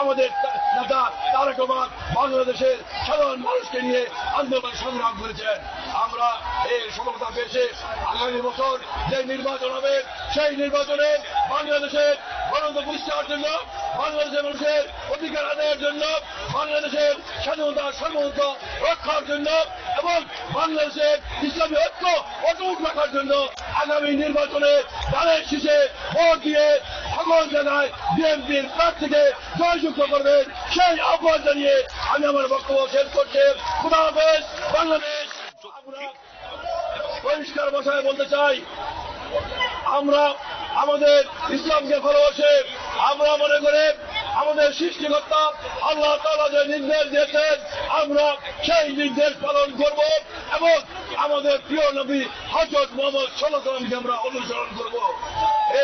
আমাদের নেতা তারেক বাংলাদেশের সাধারণ মানুষকে নিয়ে আন্দোলন সংগ্রাম করেছেন। আমরা এই সফলতা পেয়েছে। আগামী বছর যে নির্বাচন হবে, সেই নির্বাচনে বাংলাদেশের গণতন্ত্র প্রতিষ্ঠার জন্য, বাংলাদেশের মানুষের অধিকার আদায়ের জন্য, বাংলাদেশের স্বাধীনতা, সার্বভৌমত্ব রক্ষার জন্য এবং বাংলাদেশের ইসলামী ঐক্য অটুট রাখার জন্য আগামী নির্বাচনে ধানের শীষে ভোট দিয়ে সকল জায়গায় বিএনপির প্রার্থীকে জয়যুক্ত করবেন। সেই আহ্বান জানিয়ে আমি আমার বক্তব্য শেষ করছি। খুদা হাফেজ, বাংলাদেশ। পরিষ্কার ভাষায় বলতে চাই, আমরা আমাদের ইসলামকে ভালোবাসে, আমরা মনে করে আমাদের সৃষ্টিকর্তা আল্লাহ তালা যে নির্দেশ দিয়েছেন, আমরা সেই নির্দেশ পালন করব এবং আমাদের প্রিয় নবী হজরত মোহাম্মদ সাল্লামকে আমরা অনুসরণ করব।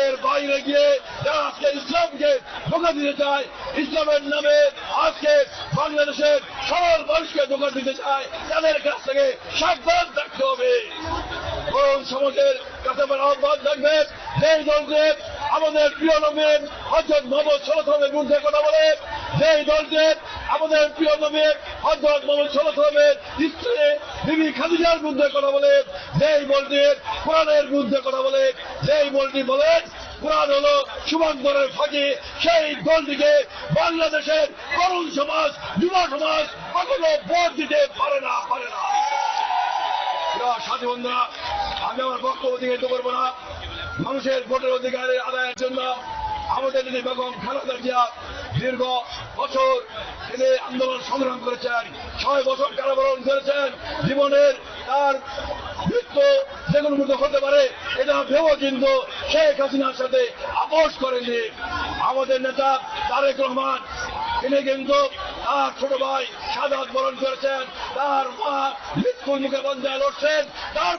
এর বাইরে গিয়ে যারা আজকে ইসলামকে ধোকা দিতে চায়, ইসলামের নামে আজকে বাংলাদেশের সরল মানুষকে ধোকা দিতে চায়, তাদের কাছ থেকে সাবধান থাকতে হবে। বরং সমাজের কাছে আমার আহ্বান থাকবে যেই দলকে আমাদের প্রিয় নবীন হজরত মোহাম্মদ সাল্লামের বিরুদ্ধে কথা বলে। যেই দলকে আমাদের প্রিয় নবীন হজরত মোহাম্মদ সাল্লামের স্ত্রী বিবি খাদিজার বিরুদ্ধে কথা বলে। যেই বলটির কোরআনের বিরুদ্ধে কথা বলে। যেই বলটি বলেন কোরআন হলো সুবন্ধরের ফাঁকি। সেই দলটিকে বাংলাদেশের তরুণ সমাজ, যুব সমাজ কখনো ভোট দিতে পারে না পারে না। সাথী বন্ধুরা, আমি আমার বক্তব্য দিকে করব না। মানুষের ভোটের অধিকারের আদায়ের জন্য আমাদের যদি বেগম খালেদা জিয়া দীর্ঘ বছর তিনি আন্দোলন সংগ্রাম করেছেন, ছয় বছর কারাবরণ করেছেন। জীবনের তার মৃত্যু যে কোনো মুহূর্তে হতে পারে, এটা ভেবেও কিন্তু শেখ হাসিনার সাথে আপোষ করেননি। আমাদের নেতা তারেক রহমান, তিনি কিন্তু তার ছোট ভাই সাদাত বরণ করেছেন, তার মা মৃত্যুর মুখে বন্ধায় লড়ছেন, তার